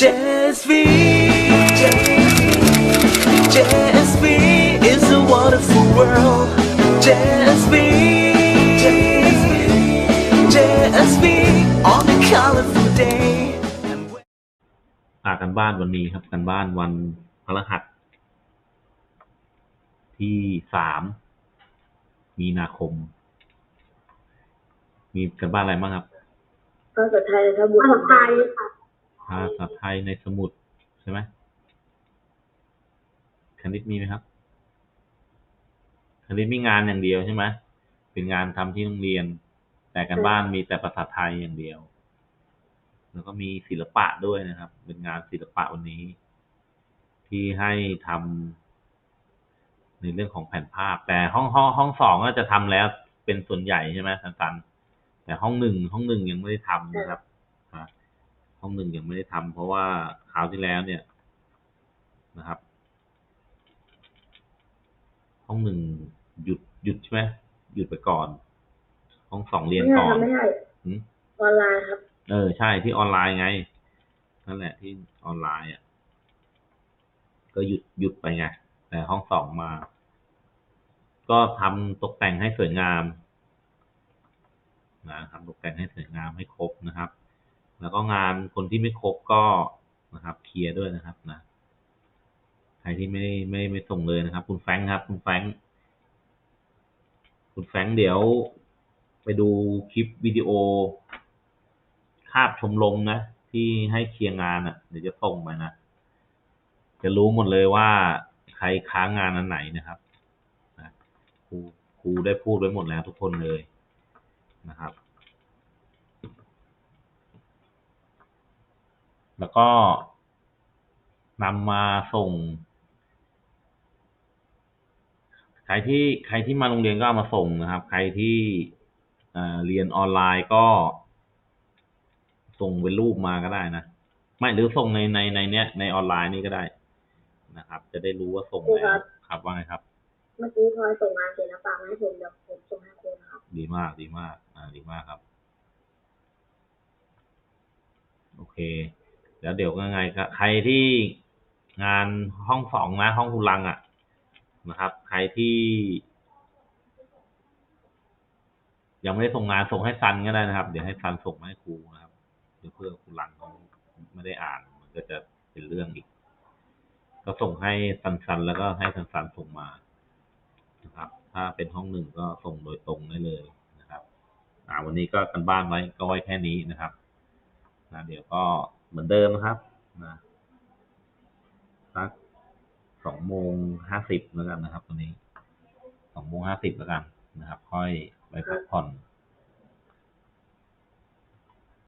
JSV JSV is a wonderful world JSV JSV on a colorful day and when อ่ากันบ้านวันนี้ครับกันบ้านวันพฤหัสที่สามมีนาคม มีกันบ้านอะไรบ้างครับภาษาไทยในสมุดภาษาไทยค่ะ ภาษาไทยในสมุดใช่ไหมคณิตมีไหมครับคณิตมีงานอย่างเดียวใช่ไหมเป็นงานทำที่โรงเรียน แต่กันบ้านมีแต่ภาษาไทยอย่างเดียว แล้วก็มีศิลปะด้วยนะครับ เป็นงานศิลปะวันนี้ ที่ให้ทำในเรื่องของแผ่นภาพ แต่ห้องห้องห้องสองก็จะทำแล้วเป็นส่วนใหญ่ใช่ไหมสันสันแต่ห้องหนึ่งห้องหนึ่งยังไม่ได้ทำนะครับ ห้องหนึ่งยังไม่ได้ทำเพราะว่าคราวที่แล้วเนี่ยนะครับ ห้องหนึ่งหยุดหยุดใช่ไหมหยุดไปก่อน ห้องสองเรียนไม่ใช่ก่อคนรับไม่ใช่หืมออนไลน์ครับ เออใช่ที่ออนไลน์ไงนั่นแหละที่ออนไลน์อะ ก็หยุดหยุดไปไงแต่ห้องสองมา ก็ทำตกแต่งให้สวยงามนะทำตกแต่งให้สวยงามให้ครบนะครับ แล้วก็งานคนที่ไม่ครบก็นะครับเคลียร์ด้วยนะครับนะใครที่ไม่ไม่ไม่ส่งเลยนะครับ คุณแฟงครับ คุณแฟงคุณแฟงเดี๋ยวไปดูคลิปวิดีโอคาบชมรมนะ ที่ให้เคลียร์งานอะ เดี๋ยวจะส่งไปนะ จะรู้หมดเลยว่าใครค้างงานอันไหนนะครับนะครูครูได้พูดไว้หมดแล้วทุกคนเลยนะครับ แล้วก็นำมาส่ง ใครที่ใครที่มาโรงเรียนก็เอามาส่งนะครับ ใครที่เอ่อเรียนออนไลน์ก็ ส่งเป็นรูปมาก็ได้นะ ไม่หรือส่งในในในเนี้ยในออนไลน์นี่ก็ได้นะครับ จะได้รู้ว่าส่งครูแล้ครัวบครับว่าไงครับ เมื่อกี้พลอยส่งงานศิลปะมาให้ผมเดี๋ยวผมส่งให้ครูนะครับ ดีมากดีมาก อ่าดีมากครับ โอเค แล้วเดี๋ยวยังไงครับใครที่งานห้องสองนะ ห้องคุณลังอะ่ะนะครับ ใครที่ ยังไม่ได้ส่งงานส่งให้ซันก็ได้นะครับ เดี๋ยวให้ซันส่งมาให้ครูนะครับเดี๋ยวเพื่อคุณลังเขาไม่ได้อ่านมันก็จะเป็นเรื่องอีก ก็ส่งให้ซันซันแล้วก็ให้ซันซันส่งมานะครับ ถ้าเป็นห้องหนึ่งก็ส่งโดยตรงได้เลยนะครับ อ่าวันนี้ก็กันบ้านไว้ก็ไว้แค่นี้นะครับนะเดี๋ยวก็ เหมือนเดิมนะครับนะสักสองโมงห้าสิบแล้วกันนะครับวันนี้สองโมงห้าสิบแล้วกันนะครับ ค่อยไปพักผ่อน